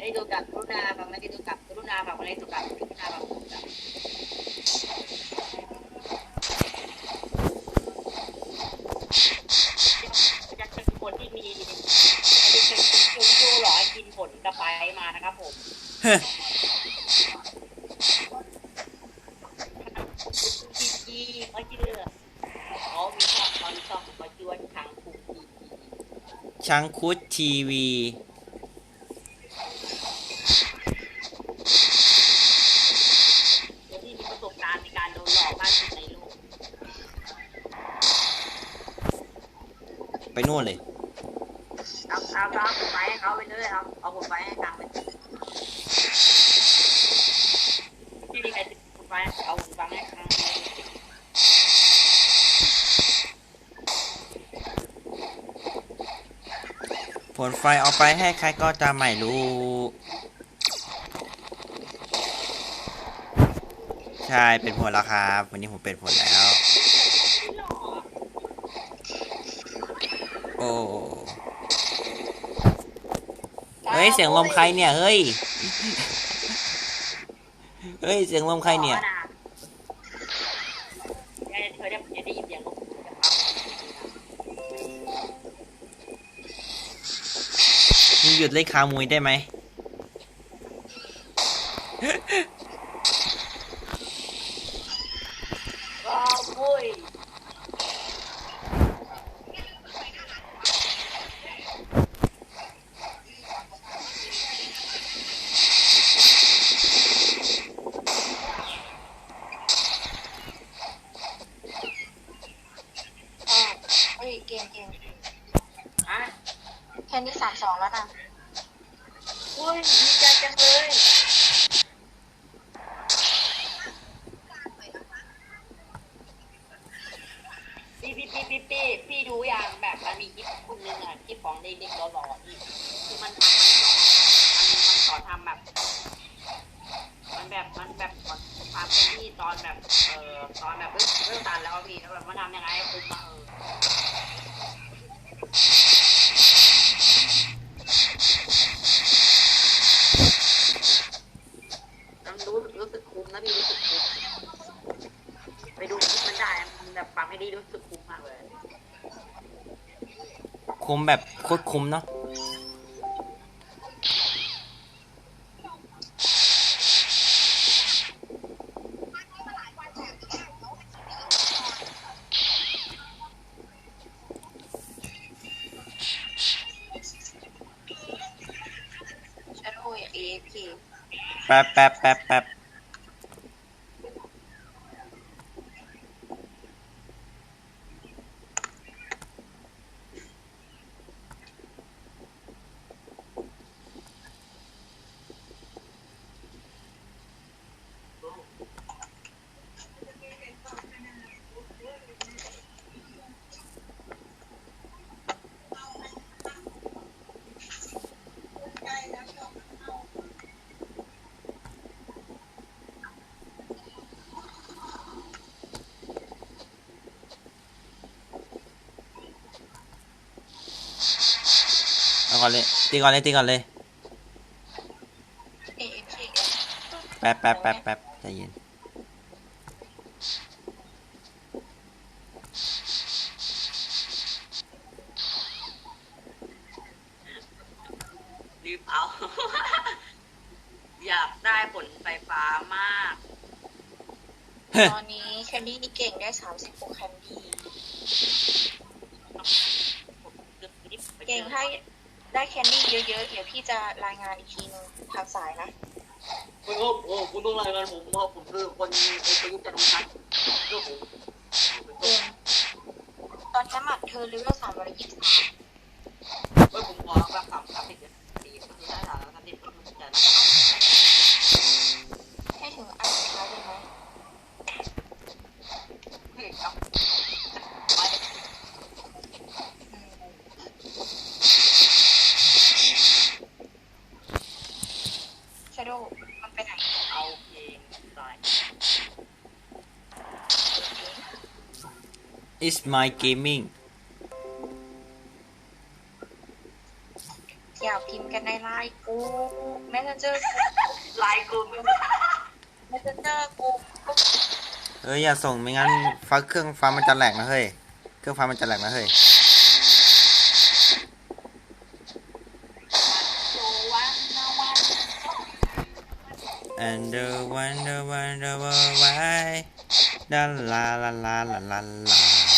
ไม่ได้ดูกับกรุณาฟังไม่ได้ดูกับกรุณาฟังไม่ได้ดูกับกรุณาฟังไม่ได้ดูกับจะเป็นคนที่มีเป็นเป็นคุณดูหรอกินผลกระไปมานะครับผมเฮ้ยจีจีเขาชื่อเขามีช่องเขามีช่องเขาชื่อว่าทางคุกจีจีชังคุดทีวีตัว ลไฟเอาไปให้ใครก็จะไม่รู้ ใช่เป็นผลแล้วครับ วันนี้ผมเป็นผลแล้ว โอ้เฮ้ย เสียงลมใครเนี่ย เฮ้ย เฮ้ย เสียงลมใครเนี่ย ยุดเล่นคามวยได้ไหม ก็มุ้ย อ่าเฮ้ยเกมเกม ฮะ แค่นี้สามสองแล้วนะ อุ้ยดีใจจังเลย พี่พี่พี่พี่พี่พี่ดูอย่างแบบมันมีคลิปคนนึงอะคลิปของเด็กๆหล่อๆที่ที่มันทำมันสอนมันมันสอนทำแบบ มันแบบมันแบบสอนทำเป็นที่ตอนแบบเอ่อตอนแบบเริ่มเริ่มตันแล้วอะพี่แล้วแบบมันทำยังไงให้คุ้มมาเออต้องรู้รู้สึกคุ้มนะพี่รู้สึกคุ้มไปดูคลิปมันได้มันแบบฟังให้ดีรู้สึกคุ้มมากเลย คุ้มแบบโคตรคุ้มเนาะชาโดว์เอพีแป๊บแป๊บแป๊บแป๊บ ก่อนเลยตีก่อนเลยตีก่อนเลยเอพีแป๊บแป๊บแป๊บแป๊บใจเย็นรีบเอา อยากได้ผลไฟฟ้ามาก ตอนนี้แคนดี้นี่เก่งได้สามสิบหกแคนดี้เก่งให้ได้แค นดี้เยอะๆ เดี๋ยวพี่จะรายงานอีกทีนึงทางสายนะ คุณโอ้โหคุณต้องรายงานผมเพราะผมคือคนประยุทธ์จันทร์โอชาเรื่องผมเก่งตอนนี้หมัดเธอเลเวลสามร้อยยี่สิบสาม เมื่อผมขอแบบสามสามสิบปีก็คือได้สามสามสิบก็คือจะ ให้ถึงอันสุดท้ายเลยไหม เฮ้ยครับไป อืมชาโดว์มันไปไหน เอาเพลงตาย is my gaming อย่าพิมพ์กันในไลน์กูแมสเซนเจอร์ไลน์กลุ่มแมสเซนเจอร์กูก็เอ้ยอย่าส่งไม่งั้นฟ้าเครื่องฟ้ามันจะแหลกนะเฮ้ย เครื่องฟ้ามันจะแหลกนะเฮ้ยโซวันนาวัน and the wonder wonder why ลาลาลาลาลาลาลา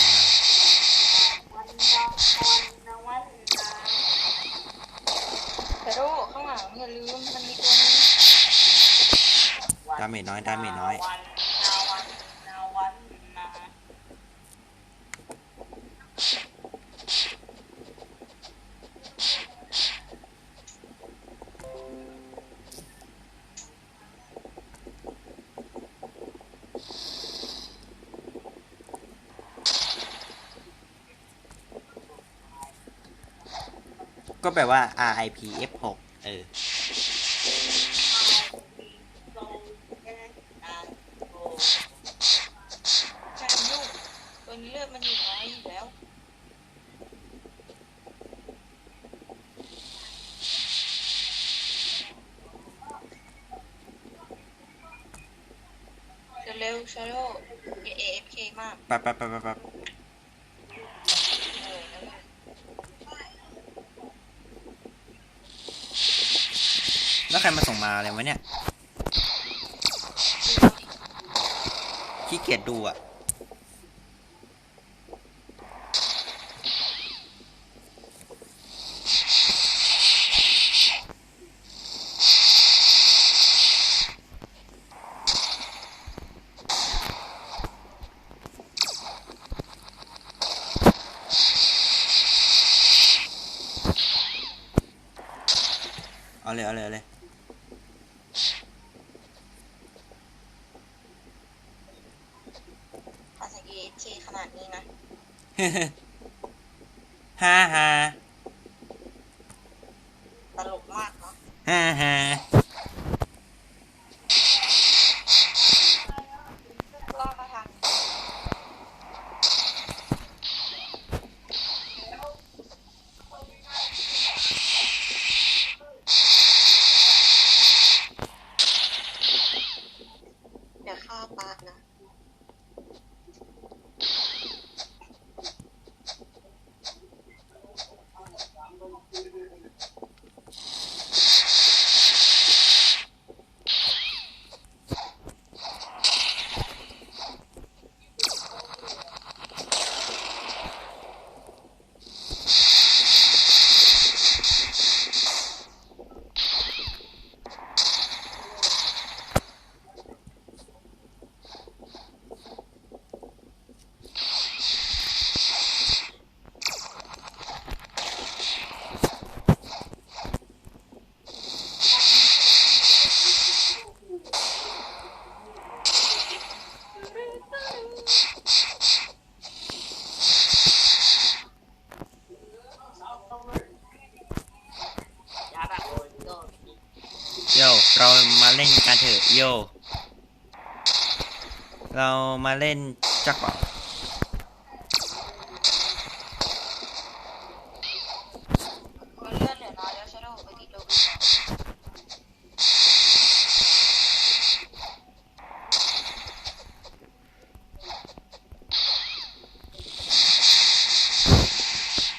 อย่าลืมมันมีตัวนี้ดาเมจน้อยดาเมจน้อย ก็แปลว่า RIP F6 เออ โซแอนนาโก ใช่ลูกตัวนี้เลือดมันอยู่น้อยอยู่แล้ว เร็วชาโลเอเอฟเคมากแป๊บแป๊บแป๊บแป๊บแป๊บเออนั่นแหละแล้วใครมาส่งมาอะไรวะเนี่ยขี้เกียจดูอะ เอาเลย เอาเลย เอาเลย ภาษาเอฟเคขนาดนี้นะ ฮ่าฮ่าตลกมากเนาะฮ่าฮ่า ล่อมาทางเดี๋ยวฆ่าปาดนะ ยาแบบโอนโดน โย เรามาเล่นกันเถอะโยเรามาเล่นจักรเปล่ามันเลือดเหลือน้อยแล้วชาโดไปติดโดน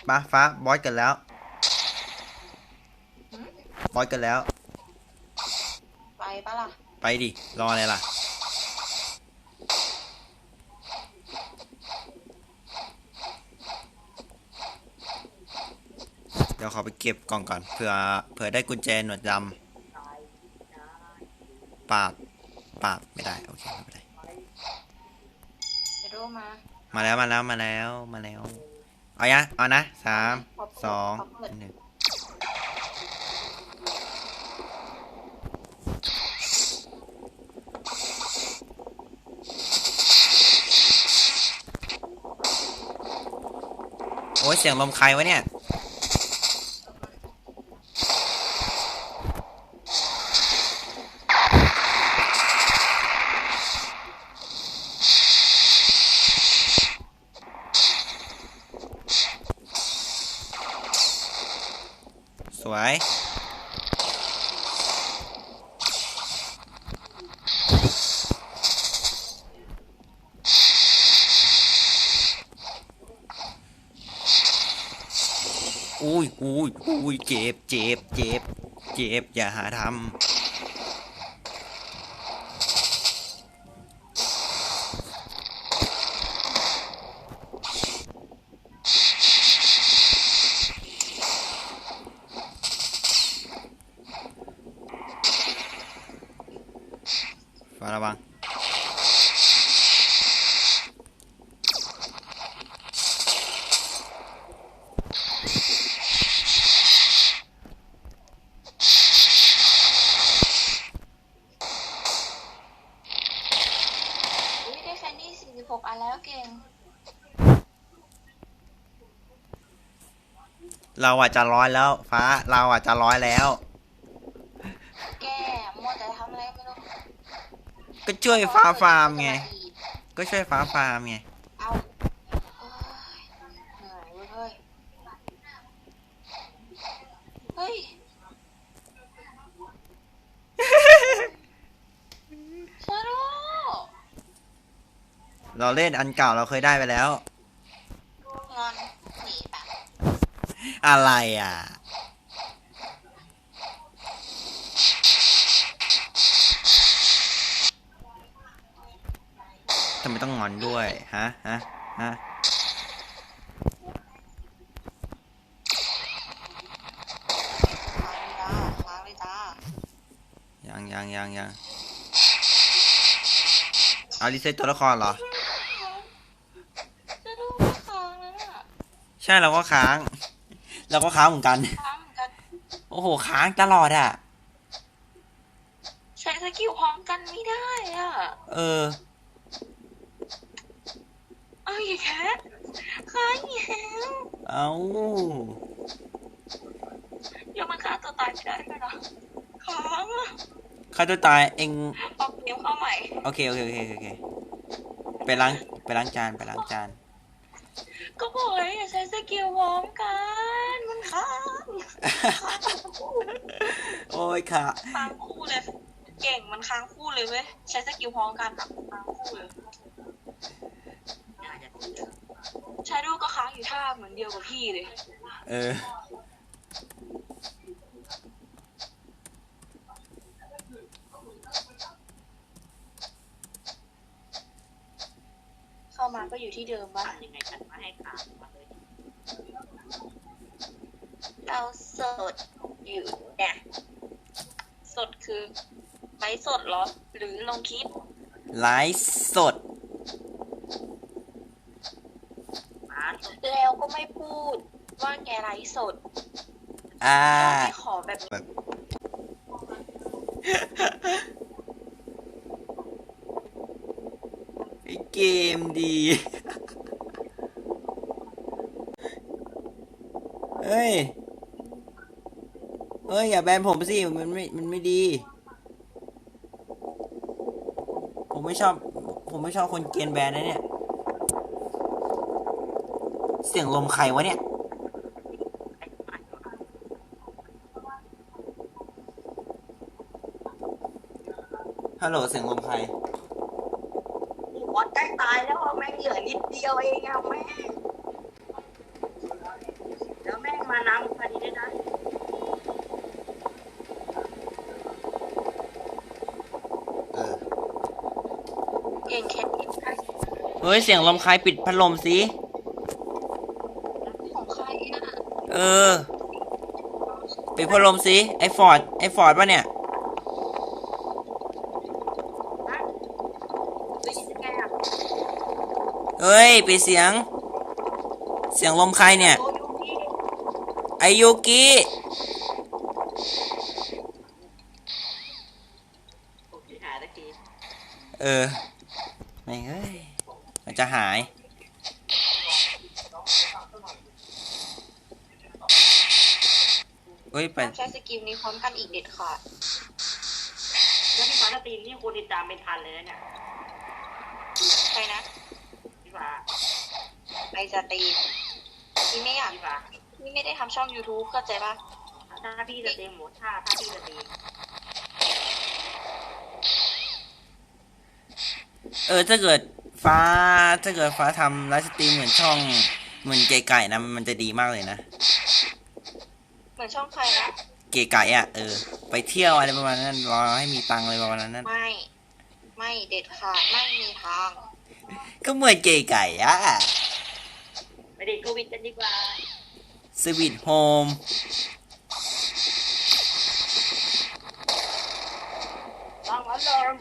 ปะฟ้าบอสกันแล้วบอสกันแล้ว ไปปะล่ะ ไปดิ รออะไรล่ะ เดี๋ยวขอไปเก็บกล่องก่อนเผื่อเผื่อได้กุญแจหนวดดตายนะำปราบปราบไม่ได้ โอเคไม่เป็นไรชาโดมา มาแล้วมาแล้วมาแล้วมาแล้ว เอายะเอานะสามสองหนึ่ง เสียงลมใครวะเนี่ยสวย อุ้ยเจ็บเจ็บเจ็บเจ็บอย่าหาทำฟ้าระวัง อุ้ยได้แคนดี้สี่สิบหก อันแล้วเก่ง เราอาจจะร้อยแล้ว ฟ้า เราอาจจะร้อยแล้ว แก้มัวแต่ทำอะไรไม่รู้ก็ช่วยฟ้าฟาร์มไง ก็ช่วยฟ้าฟาร์มไง เอาโอ้ยเหนื่อยเว้ยเฮ้ย ชาโร่ เราเล่นอันเก่าเราเคยได้ไปแล้ว งอนหนีปะอะไรอะ ทำไมต้องงอนด้วย ฮะ ฮะ ฮะค้างเลยจ้าค้างเลยจ้ายังยังยังยังเอารีเซ็ตตัวละครเหรอจะดูไม่ค้างแล้วน่ะ ใช่เราก็ค้าง เราก็ค้างเหมือนกัน ค้างเหมือนกัน โอ้โห ค้างตลอดอะ ใช้สกิลพร้อมกันไม่ได้อะ เออ เอาอย่าแคทค้างอีกแล้วเอาเดี๋ยวมันฆ่าตัวตายไม่ได้ด้วยนะค้างอะฆ่าตัวตายเองออกเกมเข้าใหม่ โอเคโอเคโอเคโอเค ไปล้างไปล้างจานไปล้างจานก็บอกเลย อย่าใช้สกิลพร้อมกัน มันค้างโอ้ยค่ะค้างคู่เลย เก่งมันค้างคู่เลยเว้ย ใช้สกิลพร้อมกันค้างคู่เลยน่าจะชาโดก็ค้างอยู่ท่าเหมือนเดียวกับพี่เลย เออเข้ามาก็อยู่ที่เดิมวะยังไงฉันมาให้ขาดมา เลยเราสดอยู่เนี่ยสดคือไลฟ์สดเหรอ หรือลงคลิปไลฟ์สดมาสดแล้วก็ไม่พูดว่าแกไลฟ์สดอ่าไม่ขอแบบไอ้เกมดีเฮ้ยเฮ้ยอย่าแบนผมสิมันไม่มันไม่ดี ผมไม่ชอบ ผมไม่ชอบคนเกรียนแบนนะเนี่ย เสียงลมใครวะเนี่ยฮัลโหลเสียงลมใครหัวใกล้ตายแล้วแม่งเหลือนิดเดียวเองอะแม่งแล้วแม่งมาน้ำพอดีด้วยนะ เออ เก่งแค่นี้ เฮ้ย เสียงลมใครปิดพัดลมสิของใครอะเออ ปิดพัดลมสิไอฟอร์ดไอฟอร์ดปะเนี่ยนะได้ยินยังไงอะเฮ้ยปิดเสียง เสียงลมใครเนี่ย โอ้ยูพี่ไอยูกิ ผมที่หาตะกี้ เออไม่งเอ้ย มันจะหาย เฮ้ยไป ต้องใช้สกิลนี้พ ร้อมกันอีกเด็ดขาดแล้วพี่ฟ้าสตรีมนี่คนติดตามเป็นพันเลยนะเนี่ยใครนะพี่ฟ้าไอสตรีมพี่ไม่อยากพี่ฟ้าพี่ไม่ได้ทำช่อง YouTube เข้าใจปะถ้าพี่สตรีมหมดถ้าถ้าพี่สตรีมเออถ้าเกิดฟ้าถ้าเกิดฟ้าทำไลฟ์สตรีมเหมือนช่องเหมือนไก่ๆนะมันจะดีมากเลยนะมือนช่องใครนะ เก๋ไก่อะเออ ไปเที่ยวอะไรประมาณนั้นรอให้มีตังค์อะไรประมาณนั้น ไม่ ไม่เด็ดขาดไม่มีทาง ก็เหมือนเก๋ไก่อะไปเด็กโควิดกันดีกว่าสวิตโฮมต้องอารม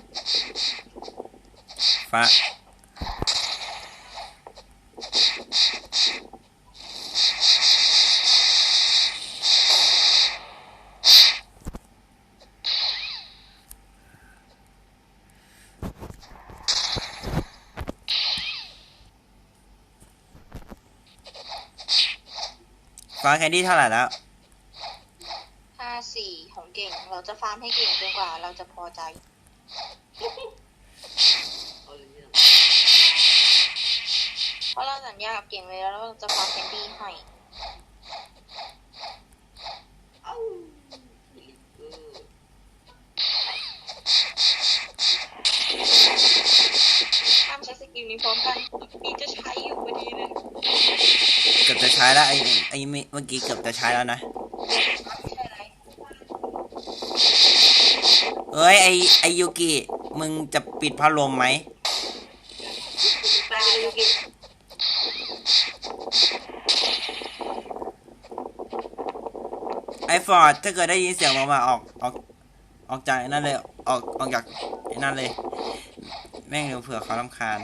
ฟาฟ้าแคนดี้เท่าไหร่แล้วห้าสี่ของเก่ง เราจะฟาร์มให้เก่งจนกว่า เราจะพอใจ เพราะเราสัญญากับเก่งเลยแล้วเราจะฟาร์มแคนดี้ให้เอ้าเออห้ามใช้สกิลนี้พร้อมกันนี่จะใช้อยู่พอดีเลย กือบจะใช้แล้วไอ้ไอ้เมื่อกี้เกือบจะใช้แล้วนะไม่ใช่อะไรเอ้ยไอไอยูกิ มึงจะปิดพัดลมไหมไอฟอร์ดถ้าเกิดได้ยินเสียงลมมาออกออกออกจากนั่นเลย ออกออกจากนั่นเลย แม่งเดี๋ยวเผื่อเขาลำคาญ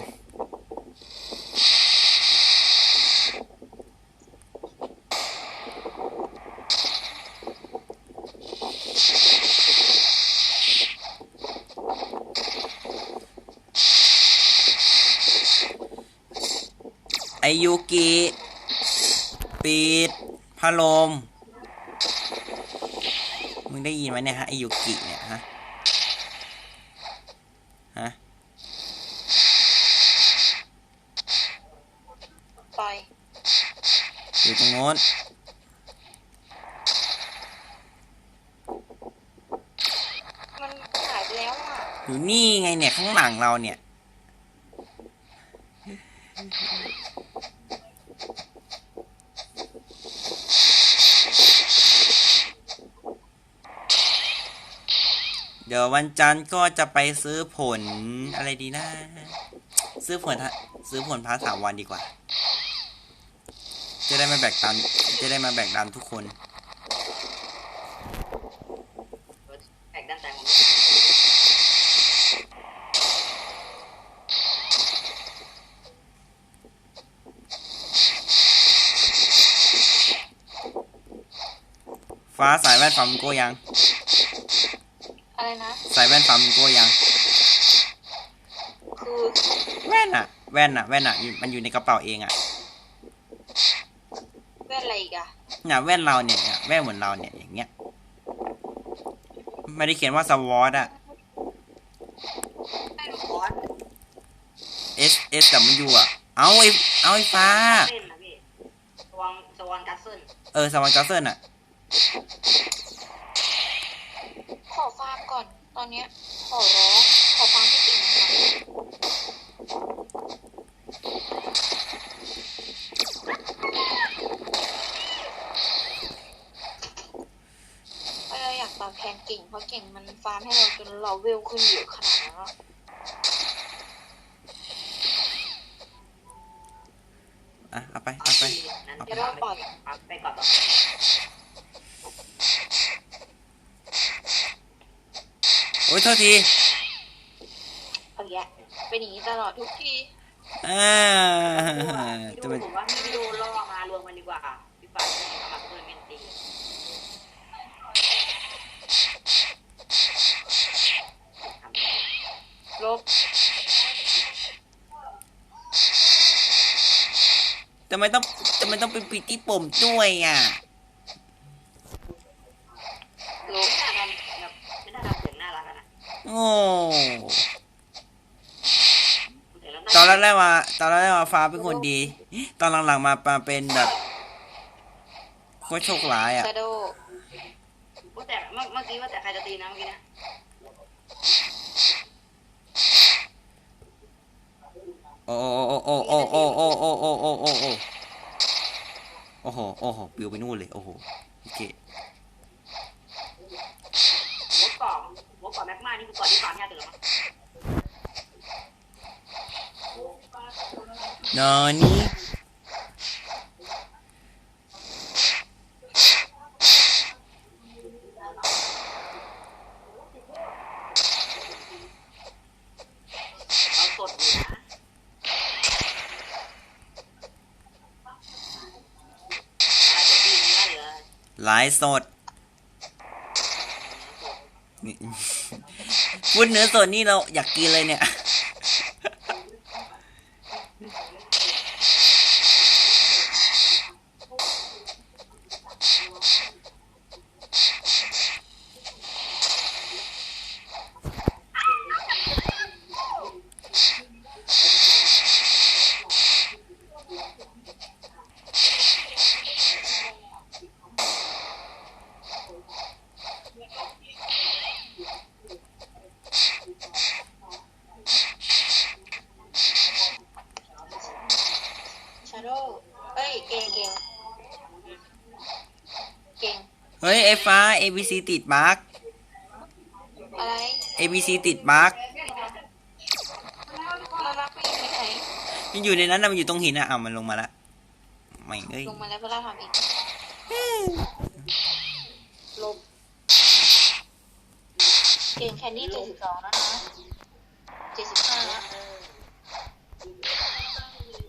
ยูกิปิดพัดลม มึงได้ยินไหมเนี่ยฮะไอยูกิเนี่ยฮะ ฮะปล่อยอยู่ตรงโน้นมันหายไปแล้วอะ อยู่นี่ไงเนี่ยข้างหลังเราเนี่ย วันจันทร์ก็จะไปซื้อผลอะไรดีนะ ซื้อผลซื้อผลพาสามวันดีกว่า จะได้มาแบกตันจะได้มาแบกดันทุกคนแตกด้านใจของฟ้าสายแว่นฟาร์มโกยัง อะไรนะสายแว่นฟาร์มโกยัง คือแว่นอะแว่นอะแว่นอะอยู่มันอยู่ในกระเป๋าเองอะแว่นอะไรอีกอะเนี่ยแว่นเราเนี่ยเนี่ยแว่นเหมือนเราเนี่ยอย่างเงี้ย ไม่ได้เขียนว่าสวอตอะ ไม่รู้คอน S S W อะเอาไอเอาไอฟ้า เล่นนะพี่สวอนสวอนกัสเซิล เออสวอนกัสเซิลอะ ขอฟาร์มก่อน ตอนเนี้ย ขอร้อง ขอฟาร์มให้เก่งนะคะเพราะเราอยากตอบแทนเก่ง เพราะเก่ง มันฟาร์มให้เราจนเราเวลขึ้นเยอะขนาดนั้นอะอะเอาไปเอาไปนั้นเดี๋ยวเราปล่อยเอาไปก่อนต่อโอ้ยโทษทีเอาแยะเป็นอย่างนี้ตลอดทุกทีอ่าพี่จะดูเป็นผมว่าพี่ดูล่อมารวมกันดีกว่าพี่ฝ่ายเอามาเพื่อนเมนตีทำไง ลบ ทำ ไมต้องทำไมต้องเป็นปิดที่ปุ่มด้วยอะลบไม่น่าทำแบบไม่น่าทำเสียงน่ารักอะนะโง่เดี๋ยวเราตอนแรกๆมาตอนแรกๆมาฟ้าเป็นคนดี ตอนหลังๆมามาเป็นแบบโคตรโชคร้ายอะชาโดว่าแต่เมื่อเมื่อกี้ว่าแต่ใครจะตีนะเมื่อกี้เนี่ย โอ้โหโอ้โหปิวไปนู่นเลยโอ้โหโอเคหัวก่อหัวก่อแม็กมานี่คือก่อที่ฟาร์มยเดิมนอนนี่ ไลฟ์สดนี่พูดเนื้อสดนี่เราอยากกินเลยเนี่ย ชาโดเอ้ย เก่งเก่งเก่ง เฮ้ย ไอ้ ฟ้า ABC ติดมาร์กอะไร ABC ติดมาร์กมารักไม่อยู่ไหนมันอยู่ในนั้นนะมันอยู่ตรงหินอะอ้าวมันลงมาละไม่เอ้ยลงมาแล้วเพื่อเราทำอีกลบเก่งแคนดี้เจ็ดสิบสองแล้วนะเจ็ดสิบห้าแล้ว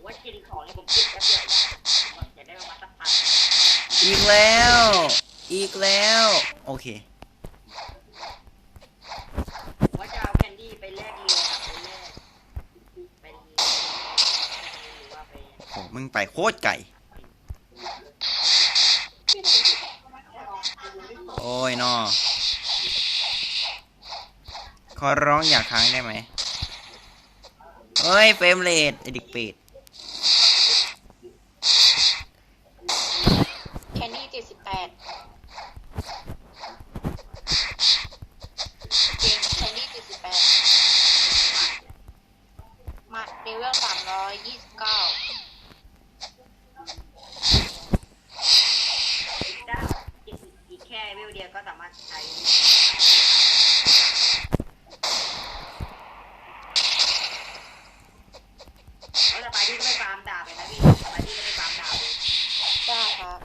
ว่ากินของนี่ผมกินแป๊บเดียวได้จะได้ประมาณสักพันอีกแล้ว อีกแล้ว โอเค ว่าจะเอาแคนดี้ไปแลกเรือไปแลกไปหรือว่าไปโอ้มึงไปโคตรไก่ โอ้ยนอขอร้องอย่าค้างได้ไหมเฮ้ย เฟรมเรทไอเดิกเป็ดคนดี้เจ็ดสิบแปดเก่งแคนดี้เจ็ดสิบแปดมาเลเวลสามร้อยยี่สิบเก้า ได้อีกอีกแค่วิวเดียวก็สามารถใช้แล้วแต่ไปที่ก็ไปฟาร์มดาบไปนะพี่ไปที่ก็ไปฟาร์มดาบเลย ได้ครับ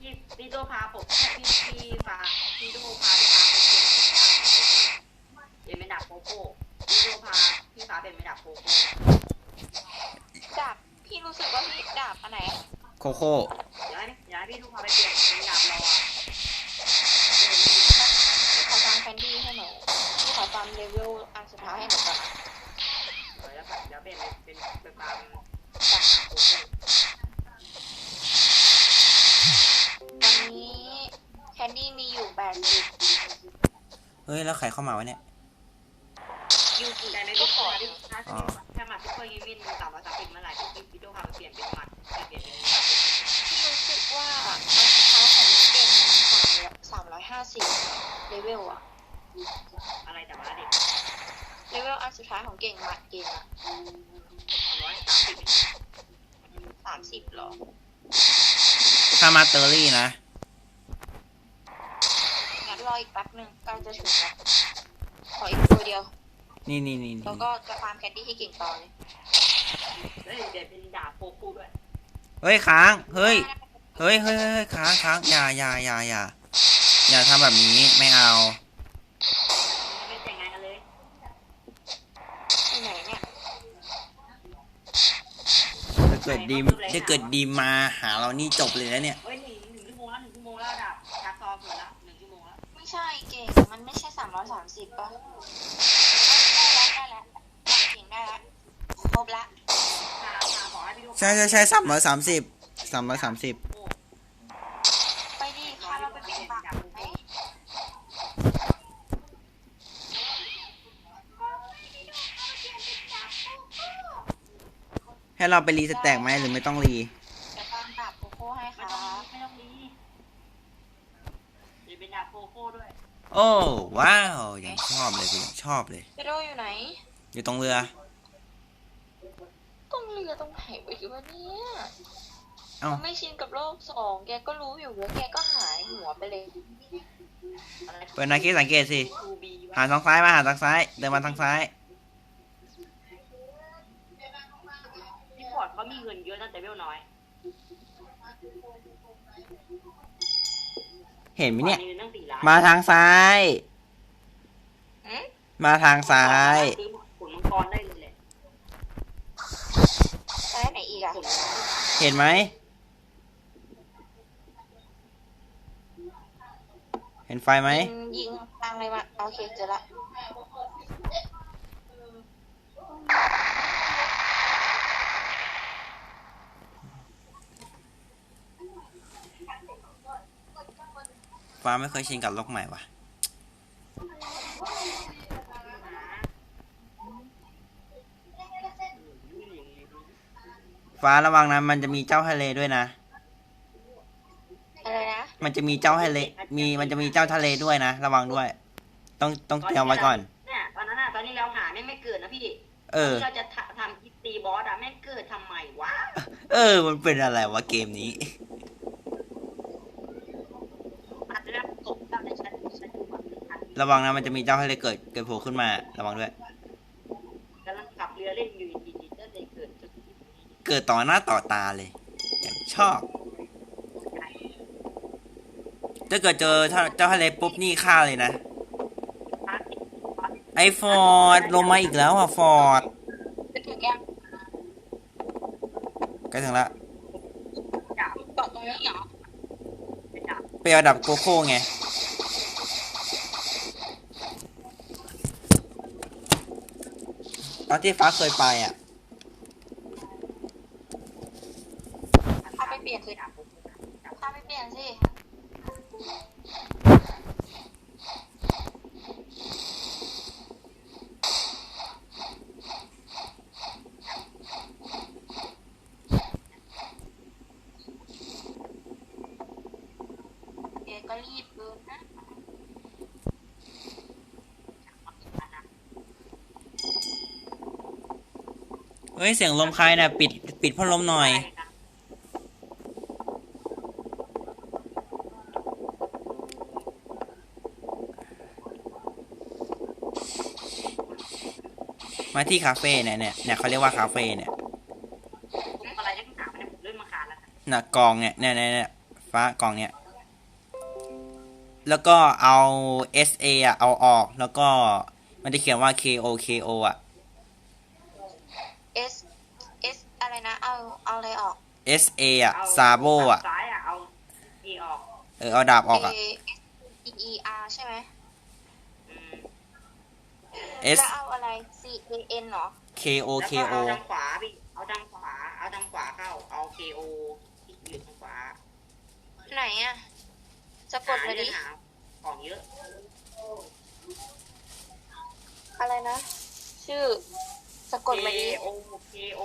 พี่พี่โตพาผมพี่พี่ฟ้าพี่โตพาพี่ฟ้าไปเปลี่ยนเป็นดาบโปโก้พี่โตพาพี่ฟ้าเป็นไม่ดาบโปโก้ ดาบพี่รู้สึกว่าพี่ดาบอันไหน โคโค่ เดี๋ยวให้เดี๋ยวให้พี่โตพาไปเปลี่ยนเป็นดาบรอ ขอฟาร์มแคนดี้ให้หนูพี่ขอฟาร์ม เลเวลอันสุดท้ายให้หนูก่อนเดี๋ยวเดี๋ยวเปลี่ยนเป็นเป็นฟาร์มดาบดาบโปโก้ตอนนี้แคนดี้มีอยู่แปดสิบเฮ้ย แล้วใครเข้ามาวะเนี่ย ยูกิแต่ในก็ทุกขคอนที่ถ้าถ้ามาซุปเปอร์ยูวินสามร้อยสามสิบเมื่อไหร่พี่พี่โตพาไปเปลี่ยนเป็นหมัดเปลี่ยนเป็นดาบโปโก้พี่รู้สึกว่าอันสุดท้ายของเก่งมันสามร้อยห้าสิบเลเวลอะ อะไรแต่ว่าเด็กเลเวลอันสุดท้ายของเก่งมัดเก่งอะร้อยสามสิบสามสิบหรอ ถ้ามาเตอรี่นะ งั้นรออีกแป๊บหนึ่งใกล้จะถึงแล้วขออีกตัวเดียว นี่นี่นี่แล้วก็จะฟาร์มแคนดี้ให้เก่งต่อเลยเฮ้ยเดี๋ยวเป็นดาบโปโก้ด้วย เฮ้ยค้าง เฮ้ย เฮ้ยเฮ้ยเฮ้ยค้างค้างอย่าอย่าอย่าอย่าอย่าทำแบบนี้ไม่เอา ไม่แต่งงานกันเลย ที่ไหนเนี่ย ถ้า เกิดดีมถ้าเกิดดีมมาหาเรานี่จบเลยนะเนี่ย เฮ้ยหนึ่งหนึ่งชั่วโมงแล้วหนึ่งชั่วโมงแล้วดาบชักซอเกินแล้วหนึ่งชั่วโมงแล้วไม่ใช่เก่งมันไม่ใช่สามร้อยสามสิบป่ะได้แล้วได้แล้วเก่งได้แล้วครบละพาพาขอให้พี่ลูกใช่ใช่ใช่สามร้อยสามสิบสามร้อยสามสิบโอ้ไปดิพาเราไปเป็นบักไหม ให้เราไปรีสแต็กไหมหรือไม่ต้องรีจะฟาร์มบักโกโก้ให้คไม่รัต้องบไม่ต้องรีเดี๋ยวเป็นดาบโปโก้ด้วย โอ้ว้าวยังชอบเลยกูยังชอบเลยเปโดอยู่ไหน อยู่ตรงเรือต้องเรือตรงไหนวะอยู่วะเนี่ยเอ้าเขาไม่ชินกับโลกสองแกก็รู้อยู่แล้วแกก็หายหัวไปเลยอะไรเปิดนาคิดสังเกตสิ ทูบีวะหาทางซ้ายมาหาทางซ้าย เดินมาทางซ้าย มีเงินเยอะนะแต่เวลน้อยเห็นไหมเนี่ยพอร์ตมีเงินตั้งสี่ล้านมาทางซ้ายอืมมาทางซ้าย ซื้อขุนมังกรได้เลยแหละซ้ายไหนอีกอะขุนเห็นไหม เห็นไฟไหม ยิงยิงทางเลยมาโอเคเจอละ ฟ้าไม่เคยชินกับโลกใหม่ว่ะ ฟ้าระวังนะมันจะมีเจ้าทะเลด้วยนะ อะไรนะ มันจะมีเจ้าทะเล มี มันจะมีเจ้าทะเลด้วยนะ ระวังด้วย ต้อง ต้องเตรียมไว้ก่อน เนี่ยตอนนั้นอะตอนนี้เราหาแม่งไม่เกิดนะพี่เออ ที่เราจะทำทำคิดตีบอสอะแม่งเกิดทำไมวะ เออ มันเป็นอะไรวะเกมนี้ อาจจะแบบตกตามในชั้นชั้นดูแบบทัน ระวังนะมันจะมีเจ้าทะเลเกิดเกิดโผล่ขึ้นมา ระวังด้วยกำลังขับเรือเล่นอยู่ดีๆก็เลยเกิดจุดเกิดต่อหน้าต่อตาเลยอย่างชอบถ้าเกิดเจอถ้าเจ้าทะเลปุ๊บนี่ฆ่าเลยนะพาร์ทไอฟอร์ดลงมาอีกแล้วอะฟอร์ดจะถึงยังใกล้ถึงละดาบเกาะตรงนี้เหรอเป็นดาบไปเอาดับโกโก้ไง ตอนที่ฟ้าเคยไปอะ เอาไปเปลี่ยนสิ ดาบ พาไปเปลี่ยนสิเดี๋ยวก็รีบเกินนะ เฮ้ยเสียงลมใครน่ะ ปิดปิดพัดลมหน่อย มาที่คาเฟ่เนี่ยเนี่ยเนี่ยเขาเรียกว่าคาเฟ่เนี่ยอะไรยังถามเนี่ยผมเริ่มมาคาแล้วน่ะกองเนี่ยเนี่ยเนี่ยเนี่ยฟ้ากองเนี่ย แล้วก็เอา SA อะเอาออกแล้วก็มันจะเขียนว่า KO KO อะ เอสเอสอะไรนะ เอาเอาอะไรออก SA อะซาโบอะซ้ายอะเอาอีออกเออเอาดาบออกอะ A S E E R ใช่ไหมอืม S แล้วเอาอะไร C A N เหรอ KO แล้วก็ KO เอาทางขวาพี่เอาทางขวา เอาทางขวาเข้า เอา KO ที่อยู่ทางขวาไหนอะสะกดมาดิหาของเยอะ อะไรนะ ชื่อสะกดมาดิ KO KO